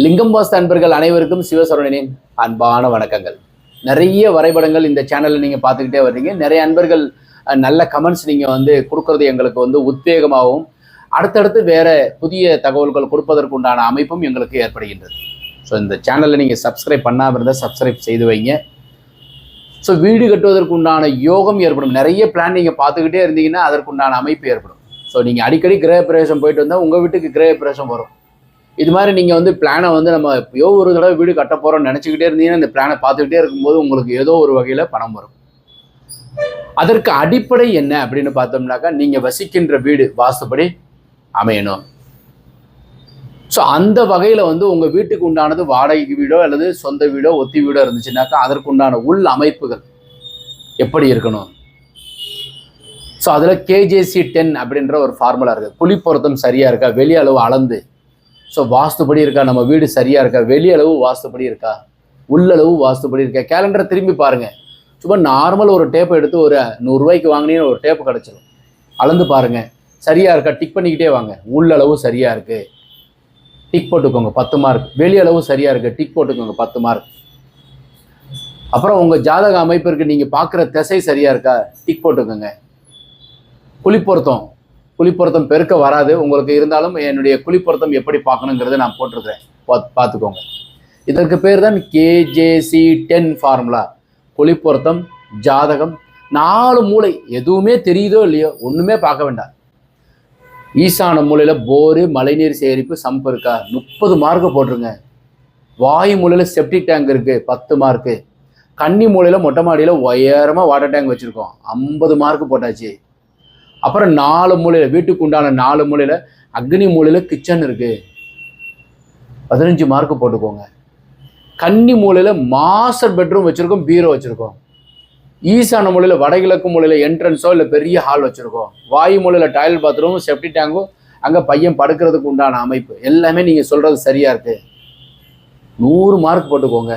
லிங்கம் வாஸ்து அன்பர்கள் அனைவருக்கும் சிவசரணனின் அன்பான வணக்கங்கள். நிறைய வரைபடங்கள் இந்த சேனலில் நீங்கள் பார்த்துக்கிட்டே வர்றீங்க. நிறைய அன்பர்கள் நல்ல கமெண்ட்ஸ் நீங்கள் வந்து கொடுக்கறது எங்களுக்கு வந்து உத்வேகமாகவும் அடுத்தடுத்து வேற புதிய தகவல்கள் கொடுப்பதற்கு உண்டான அமைப்பும் எங்களுக்கு ஏற்படுகின்றது. ஸோ இந்த சேனலை நீங்கள் சப்ஸ்கிரைப் பண்ணாமல் இருந்தால் சப்ஸ்கிரைப் செய்து வைங்க. ஸோ வீடு கட்டுவதற்கு உண்டான யோகம் ஏற்படும். நிறைய பிளான் நீங்கள் பார்த்துக்கிட்டே இருந்தீங்கன்னா அதற்குண்டான அமைப்பு ஏற்படும். ஸோ நீங்கள் அடிக்கடி கிரக பிரவேசம் போயிட்டு வந்தால் உங்கள் வீட்டுக்கு கிரக பிரவேசம் வரும். இது மாதிரி நீங்கள் வந்து பிளானை வந்து நம்ம எப்பயோ ஒரு தடவை வீடு கட்ட போகிறோம்னு நினச்சிக்கிட்டே இருந்தீங்கன்னா இந்த பிளானை பார்த்துக்கிட்டே இருக்கும்போது உங்களுக்கு ஏதோ ஒரு வகையில் பணம் வரும். அதற்கு அடிப்படை என்ன அப்படின்னு பார்த்தோம்னாக்கா நீங்கள் வசிக்கின்ற வீடு வாஸ்துப்படி அமையணும். ஸோ அந்த வகையில் வந்து உங்கள் வீட்டுக்கு உண்டானது வாடகைக்கு வீடோ அல்லது சொந்த வீடோ ஒத்தி வீடோ இருந்துச்சுனாக்கா அதற்கு உண்டான உள் அமைப்புகள் எப்படி இருக்கணும்? ஸோ அதில் கேஜேசி டென் அப்படின்ற ஒரு ஃபார்முலா இருக்குது புலி பொருத்தம் சரியாக இருக்கா? வெளி அளவு அளந்து. ஸோ வாஸ்துபடி இருக்கா? நம்ம வீடு சரியாக இருக்கா? வெளியளவு வாஸ்துபடி இருக்கா? உள்ளளவு வாஸ்துபடி இருக்கா? கேலண்டரை திரும்பி பாருங்கள் சும்மா நார்மல் ஒரு டேப்பை எடுத்து ஒரு நூறுரூவாய்க்கு வாங்கினே ஒரு டேப்பு கிடச்சிடும் அளந்து பாருங்கள் சரியாக இருக்கா? டிக் பண்ணிக்கிட்டே வாங்க. உள்ளளவு சரியாக இருக்குது டிக் போட்டுக்கோங்க. பத்து மார்க் வெளியளவு சரியாக இருக்கு. டிக் போட்டுக்கோங்க. பத்து மார்க் அப்புறம் உங்கள் ஜாதக அமைப்பிற்கு நீங்கள் பார்க்குற திசை சரியாக இருக்கா? டிக் போட்டுக்கோங்க. குழிப்பொருத்தம் குழிப்பொருத்தம் பெருக்க வராது. உங்களுக்கு இருந்தாலும் என்னுடைய குழிப்பொருத்தம் எப்படி பார்க்கணுங்கிறத நான் போட்டிருக்கிறேன். பா- பார்த்துக்கோங்க. இதற்கு பேர் தான் கேஜேசி டென் ஃபார்முலா குழிப்பொருத்தம் ஜாதகம் நாலு மூளை. எதுவுமே தெரியுதோ இல்லையோ ஒன்றுமே பார்க்க வேண்டாம். ஈசான மூலையில் போரு மழைநீர் சேகரிப்பு சம்பு இருக்கா? முப்பது மார்க்கு போட்டுருங்க. வாயு மூலையில் செப்டிக் டேங்க் இருக்குது பத்து மார்க்கு கன்னி மூலையில் மொட்டை மாடியில் உயரமாக வாட்டர் டேங்க் வச்சுருக்கோம். ஐம்பது மார்க்கு போட்டாச்சு. அப்புறம் நாலு மூலையில் வீட்டுக்கு உண்டான நாலு மூலையில் அக்னி மூலையில் கிச்சன் இருக்குது பதினஞ்சு மார்க்கு போட்டுக்கோங்க. கன்னி மூலையில் மாஸ்டர் பெட்ரூம் வச்சுருக்கோம் பீரோ வச்சுருக்கோம். ஈசான மூலையில் வடகிழக்கு மூலையில் என்ட்ரன்ஸோ இல்லை பெரிய ஹால் வச்சுருக்கோம். வாயு மூலையில் டாய்லெட் பாத்ரூம் செப்டி டேங்கும் அங்கே பையன் படுக்கிறதுக்கு உண்டான அமைப்பு. எல்லாமே நீங்கள் சொல்கிறது சரியாக இருக்குது நூறு மார்க் போட்டுக்கோங்க.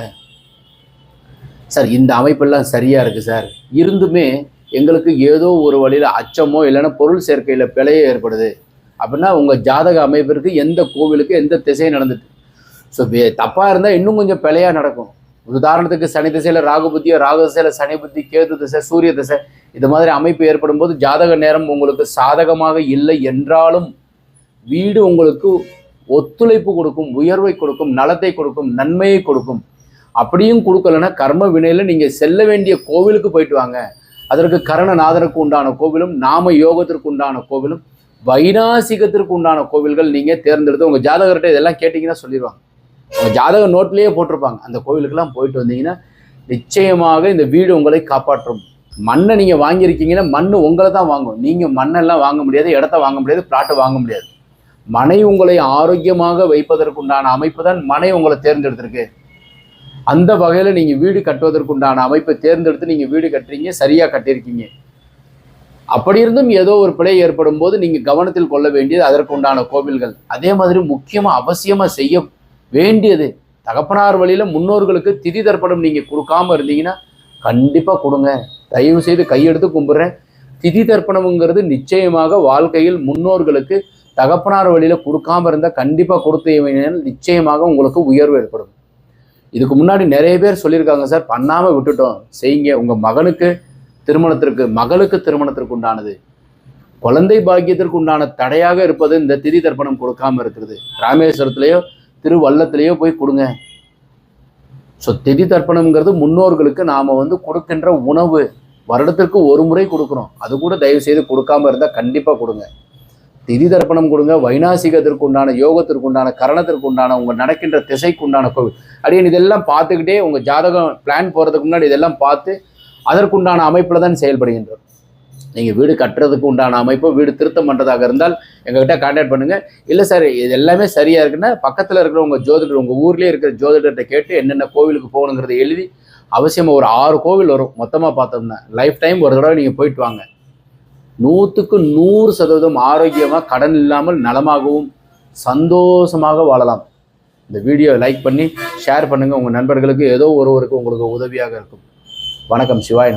சார் இந்த அமைப்பெல்லாம் சரியாக இருக்குது சார். இருந்துமே எங்களுக்கு ஏதோ ஒரு வழியில் அச்சமோ இல்லைன்னா பொருள் சேர்க்கையில் பிழையோ ஏற்படுது. அப்படின்னா உங்கள் ஜாதக அமைப்பிற்கு எந்த கோவிலுக்கு எந்த திசை நடந்துட்டு? ஸோ தப்பாக இருந்தால் இன்னும் கொஞ்சம் பிழையாக நடக்கும். உதாரணத்துக்கு சனி திசையில் ராகு புத்தியோ ராகு திசையில் சனி புத்தி கேது திசை சூரிய திசை இது மாதிரி அமைப்பு ஏற்படும் போது ஜாதக நேரம் உங்களுக்கு சாதகமாக இல்லை என்றாலும் வீடு உங்களுக்கு ஒத்துழைப்பு கொடுக்கும் உயர்வை கொடுக்கும் நலத்தை கொடுக்கும் நன்மையை கொடுக்கும். அப்படியும் கொடுக்கலன்னா கர்ம வினையில் நீங்கள் செல்ல வேண்டிய கோவிலுக்கு போயிட்டு வாங்க. அதற்கு கரணநாதனுக்கு உண்டான கோவிலும் நாம யோகத்திற்கு உண்டான கோவிலும் வைநாசிகத்திற்கு உண்டான கோவில்கள் நீங்கள் தேர்ந்தெடுத்து உங்கள் ஜாதகர்கிட்ட இதெல்லாம் கேட்டிங்கன்னா சொல்லிடுவாங்க. உங்கள் ஜாதக நோட்லேயே போட்டிருப்பாங்க. அந்த கோவிலுக்கெல்லாம் போயிட்டு வந்தீங்கன்னா நிச்சயமாக இந்த வீடு உங்களை காப்பாற்றும். மண்ணை நீங்கள் வாங்கியிருக்கீங்கன்னா மண் உங்களை தான் வாங்கும். நீங்கள் மண்ணெல்லாம் வாங்க முடியாது இடத்த வாங்க முடியாது பிளாட்டை வாங்க முடியாது. மனை உங்களை ஆரோக்கியமாக வைப்பதற்குண்டான அமைப்பு தான் மனை உங்களை தேர்ந்தெடுத்திருக்கு. அந்த வகையில் நீங்கள் வீடு கட்டுவதற்குண்டான அமைப்பை தேர்ந்தெடுத்து நீங்கள் வீடு கட்டுறீங்க சரியாக கட்டியிருக்கீங்க. அப்படி இருந்தும் ஏதோ ஒரு பிழை ஏற்படும் போது நீங்கள் கவனத்தில் கொள்ள வேண்டியது அதற்குண்டான கோவில்கள். அதே மாதிரி முக்கியமாக அவசியமாக செய்ய வேண்டியது. தகப்பனார் வழியில் முன்னோர்களுக்கு திதி தர்ப்பணம் நீங்கள் கொடுக்காம இருந்தீங்கன்னா கண்டிப்பாக கொடுங்க. தயவு செய்து கையெடுத்து கும்பிட்றேன். திதி தர்ப்பணம்ங்கிறது நிச்சயமாக வாழ்க்கையில் முன்னோர்களுக்கு தகப்பனார் வழியில் கொடுக்காம இருந்தால் கண்டிப்பாக கொடுத்து நிச்சயமாக உங்களுக்கு உயர்வு ஏற்படும். இதுக்கு முன்னாடி நிறைய பேர் சொல்லியிருக்காங்க சார் பண்ணாமல் விட்டுட்டோம். செய்யுங்க. உங்கள் மகனுக்கு திருமணத்திற்கு மகளுக்கு திருமணத்திற்கு உண்டானது. குழந்தை பாக்கியத்திற்கு உண்டான தடையாக இருப்பது இந்த திதி தர்ப்பணம் கொடுக்காம இருக்கிறது. ராமேஸ்வரத்துலேயோ திருவள்ளத்திலேயோ போய் கொடுங்க. ஸோ திதி தர்ப்பணம்ங்கிறது முன்னோர்களுக்கு நாம் வந்து கொடுக்கின்ற உணவு. வருடத்திற்கு ஒரு முறை கொடுக்குறோம். அது கூட தயவு செய்து கொடுக்காம இருந்தால் கண்டிப்பாக கொடுங்க. திதி தர்ப்பணம் கொடுங்க வைநாசிகத்திற்கு உண்டான யோகத்திற்கு உண்டான கரணத்திற்கு உண்டான உங்கள் நடக்கின்ற திசைக்கு உண்டான கோவில் அப்படின்னு இதெல்லாம் பார்த்துக்கிட்டே உங்கள் ஜாதகம் பிளான் போகிறதுக்கு முன்னாடி இதெல்லாம் பார்த்து அதற்குண்டான அமைப்பில் தான் செயல்படுகின்றோம். நீங்கள் வீடு கட்டுறதுக்கு உண்டான அமைப்பு வீடு திருத்தம் பண்ணுறதாக இருந்தால் எங்ககிட்ட கான்டாக்ட் பண்ணுங்கள் இல்லை சார் இது எல்லாமே சரியாக இருக்குன்னா பக்கத்தில் இருக்கிற உங்கள் ஜோதிடர் உங்கள் ஊர்லேயே இருக்கிற ஜோதிடர்கிட்ட கேட்டு என்னென்ன கோவிலுக்கு போகணுங்கிறத எழுதி அவசியமாக ஒரு ஆறு கோவில் வரும். மொத்தமாக பார்த்தோம்னா லைஃப் டைம் ஒரு தடவை நீங்கள் போயிட்டு வாங்க. நூற்றுக்கு நூறு சதவீதம் ஆரோக்கியமாக கடன் இல்லாமல் நலமாகவும் சந்தோஷமாக வாழலாம். இந்த வீடியோவை லைக் பண்ணி ஷேர் பண்ணுங்கள் உங்கள் நண்பர்களுக்கு ஏதோ ஒருவருக்கு உங்களுக்கு உதவியாக இருக்கும். வணக்கம். சிவாயனம்